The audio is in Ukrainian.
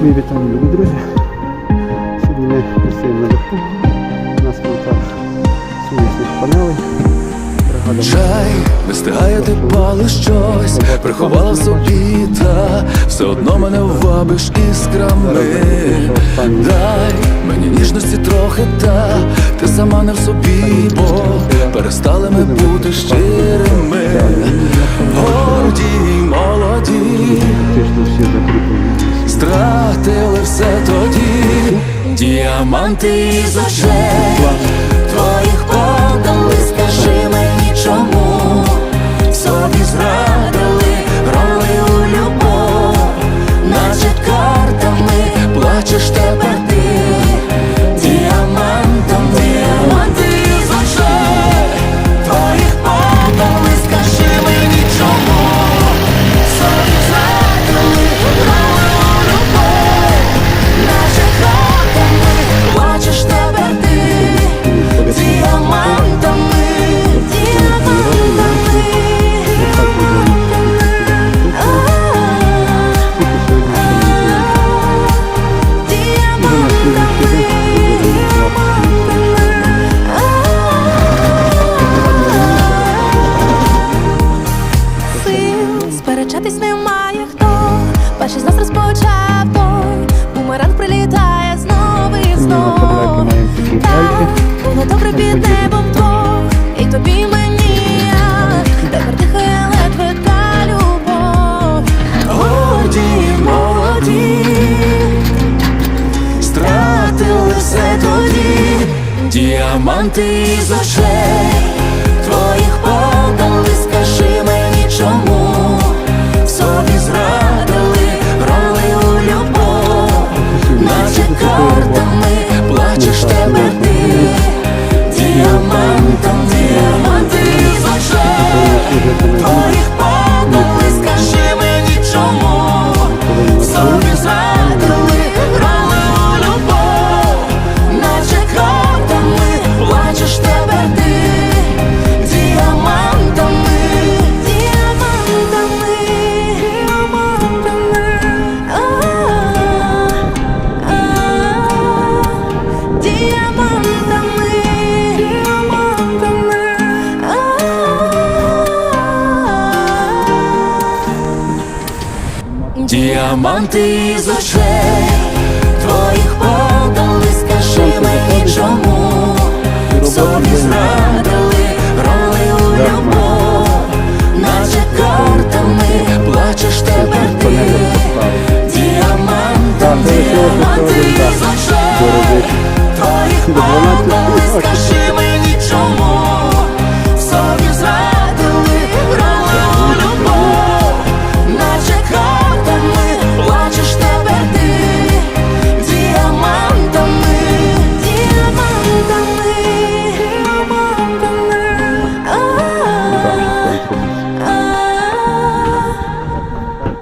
Мої вітання, любі друзі. Сьогодні ми працюємо на даху. У нас монтаж сонячних панелей. Чай, не стигає ти пали щось, приховала собі та все одно мене вабиш іскрами. Дай мені ніжності трохи, та ти сама не в собі, бо перестали ми бути щирими. Діаманти очей діаманти із очей твоїх подали, діаманти із очей твоїх подали, скажи мені чому. Собі зрадили роли у любов, наче картами плачеш тепер ти, діамантом, діаманти із очей твоїх подали,